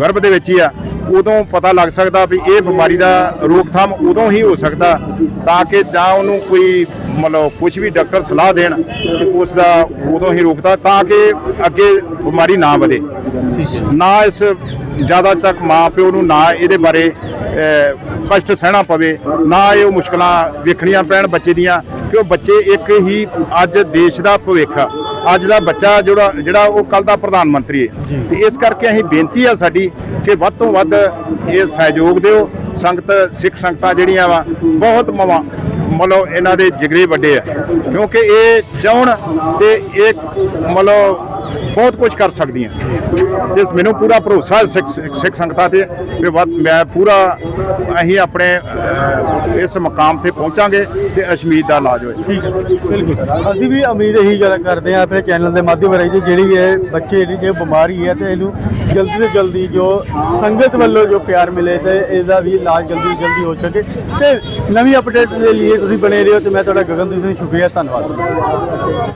ਗਰਭ ਦੇ ਵਿੱਚ ਹੀ ਆ, ਉਦੋਂ ਪਤਾ ਲੱਗ ਸਕਦਾ ਵੀ ਇਹ ਬਿਮਾਰੀ ਦਾ ਰੋਕਥਾਮ ਉਦੋਂ ਹੀ ਹੋ ਸਕਦਾ ਤਾਂ ਕਿ ਜਾਂ ਉਹਨੂੰ ਕੋਈ ਮਤਲਬ ਕੁਝ ਵੀ ਡਾਕਟਰ ਸਲਾਹ ਦੇਣ ਤੇ ਉਸ ਦਾ ਉਦੋਂ ਹੀ ਰੋਕਦਾ ਤਾਂ ਕਿ ਅੱਗੇ ਬਿਮਾਰੀ ਨਾ ਵਧੇ। ਨਾ ਇਸ ਜ਼ਿਆਦਾ ਤੱਕ ਮਾਂ ਪਿਓ ਨੂੰ ਨਾ ਇਹਦੇ ਬਾਰੇ ਕਸ਼ਟ ਸਹਿਣਾ ਪਵੇ, ਨਾ ਇਹ ਉਹ ਮੁਸ਼ਕਲਾਂ ਵੇਖਣੀਆਂ ਪੈਣ ਬੱਚੇ ਦੀਆਂ, ਕਿ ਉਹ ਬੱਚੇ ਇੱਕ ਹੀ ਅੱਜ ਦੇਸ਼ ਦਾ ਭਵਿੱਖ ਆ। ਅੱਜ ਦਾ ਬੱਚਾ ਜਿਹੜਾ ਜਿਹੜਾ ਉਹ ਕੱਲ ਦਾ ਪ੍ਰਧਾਨ ਮੰਤਰੀ ਹੈ। ਤੇ ਇਸ ਕਰਕੇ ਅਸੀਂ ਬੇਨਤੀ ਆ ਸਾਡੀ ਕਿ ਵੱਧ ਤੋਂ ਵੱਧ ਇਹ ਸਹਿਯੋਗ ਦਿਓ। ਸੰਗਤ ਸਿੱਖ ਸੰਗਤਾਂ ਜਿਹੜੀਆਂ ਵਾ ਬਹੁਤ ਮਵਾ ਮਤਲਬ ਇਹਨਾਂ ਦੇ ਜਿਗਰੇ ਵੱਡੇ ਆ। ਕਿਉਂਕਿ ਇਹ ਚਾਹਣ ਤੇ ਇਹ ਮਤਲਬ ਬਹੁਤ ਕੁਝ ਕਰ ਸਕਦੀਆਂ। ਤੇ ਮੈਨੂੰ ਪੂਰਾ ਭਰੋਸਾ ਹੈ ਸਿੱਖ ਸੰਗਤਾਂ ਤੇ ਵੀ ਮੈਂ ਪੂਰਾ ਅਸੀਂ ਆਪਣੇ ਇਸ ਮਕਾਮ ਤੇ ਪਹੁੰਚਾਂਗੇ ਤੇ ਅਸ਼ਮੀਤ ਦਾ ਇਲਾਜ ਹੋਏ ਠੀਕ ਹੈ। ਬਿਲਕੁਲ। ਅਸੀਂ ਵੀ ਉਮੀਦ ਇਹੀ ਕਰ- ਕਰਦੇ ਹਾਂ ਆਪਣੇ ਚੈਨਲ ਦੇ ਮਾਧਿਅਮ ਰਾਹੀਂ ਜੀ ਜਿਹੜੀ ਇਹ ਬੱਚੇ ਦੀ ਜੇ ਬਿਮਾਰੀ ਹੈ ਤੇ ਇਹਨੂੰ ਜਲਦੀ ਤੋਂ ਜਲਦੀ ਜੋ ਸੰਗਤ ਵੱਲੋਂ ਜੋ ਪਿਆਰ ਮਿਲੇ ਤੇ ਇਹਦਾ ਵੀ ਇਲਾਜ ਜਲਦੀ ਤੋਂ ਜਲਦੀ ਹੋ ਸਕੇ। ਤੇ ਨਵੀਂ ਅਪਡੇਟ ਦੇ ਲਈ ਤੁਸੀਂ ਬਣੇ ਰਹੋ ਤੇ ਮੈਂ ਤੁਹਾਡਾ ਗਗਨਦੀਪ ਸਿੰਘ ਸ਼ੁਕਰੀਆ। ਧੰਨਵਾਦ।